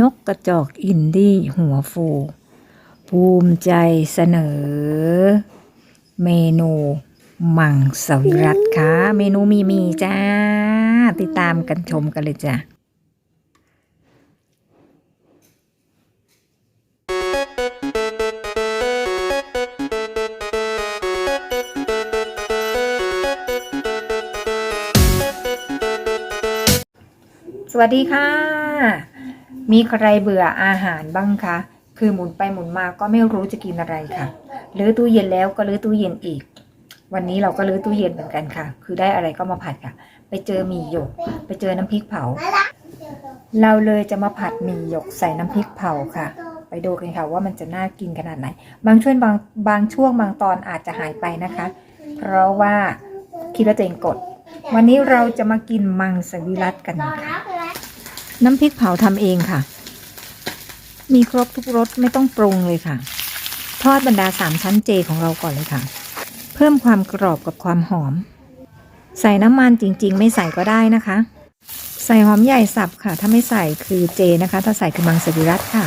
นกกระจอกอินดี้หัวฟู ภูมิใจเสนอ เมนู มังสวิรัตค่ะ เมนูมีมีจ้า ติดตามกันชมกันเลยจ้ะสวัสดีค่ะ มีใครเบื่ออาหารบ้างคะ คือหมุนไปหมุนมาก็ไม่รู้จะกินอะไรค่ะรื้อตู้เย็นแล้วก็รื้อตู้เย็นอีก วันนี้เราก็รื้อตู้เย็นเหมือนกันค่ะ คือได้อะไรก็มาผัดค่ะ ไปเจอหมี่หยก ไปเจอน้ำพริกเผา เราเลยจะมาผัดหมี่หยกใส่น้ำพริกเผาค่ะ ไปดูกันค่ะว่ามันจะน่ากินขนาดไหน บางช่วงบางบางช่วงบางตอนอาจจะหายไปนะคะ เพราะว่าคิดว่าตัวเองกด วันนี้เราจะมากินมังสวิรัตกันค่ะ น้ำพริกเผาทำเองค่ะ มีครบทุกรสไม่ต้องปรุงเลยค่ะ ทอดบรรดาสามชั้นเจของเราก่อนเลยค่ะ เพิ่มความกรอบกับความหอม ใส่น้ำมันจริง ๆ ไม่ใส่ก็ได้นะคะ ใส่หอมใหญ่สับค่ะ ถ้าไม่ใส่คือเจนะคะ ถ้าใส่คือมังสวิรัตค่ะ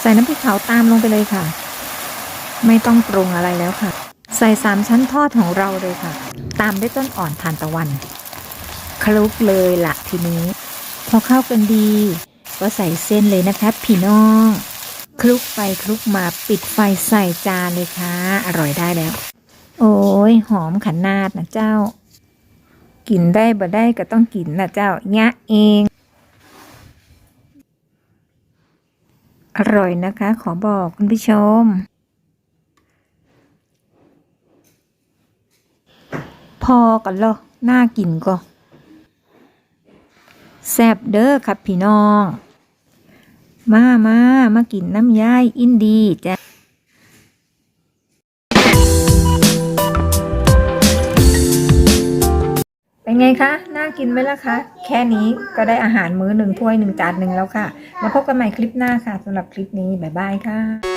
ใส่น้ำพริกเผาตามลงไปเลยค่ะ ไม่ต้องปรุงอะไรแล้วค่ะ ใส่สามชั้นทอดของเราเลยค่ะ ตามด้วยต้นอ่อนทานตะวันคลุกเลยละทีนี้ พอเข้ากันดี ก็ใส่เส้นเลยนะคะพี่น้องคลุกไปคลุกมาปิดไฟใส่จานเลยค่ะ อร่อยได้แล้ว โอ้ยหอมขนาดนะเจ้า กินได้บ่ได้ก็ต้องกินนะเจ้ายะเอง อร่อยนะคะ ขอบอกคุณผู้ชม พอกันเหรอน่ากินก็ แซบเด้อครับพี่น้อง มามามากินน้ำยายอินดีจ้ะเป็นไงคะ น่ากินไหมล่ะคะ แค่นี้ก็ได้อาหารมื้อหนึ่งถ้วยหนึ่งจานหนึ่งแล้วค่ะ แล้วพบกันใหม่คลิปหน้าค่ะสำหรับคลิปนี้ บ๊ายบายค่ะ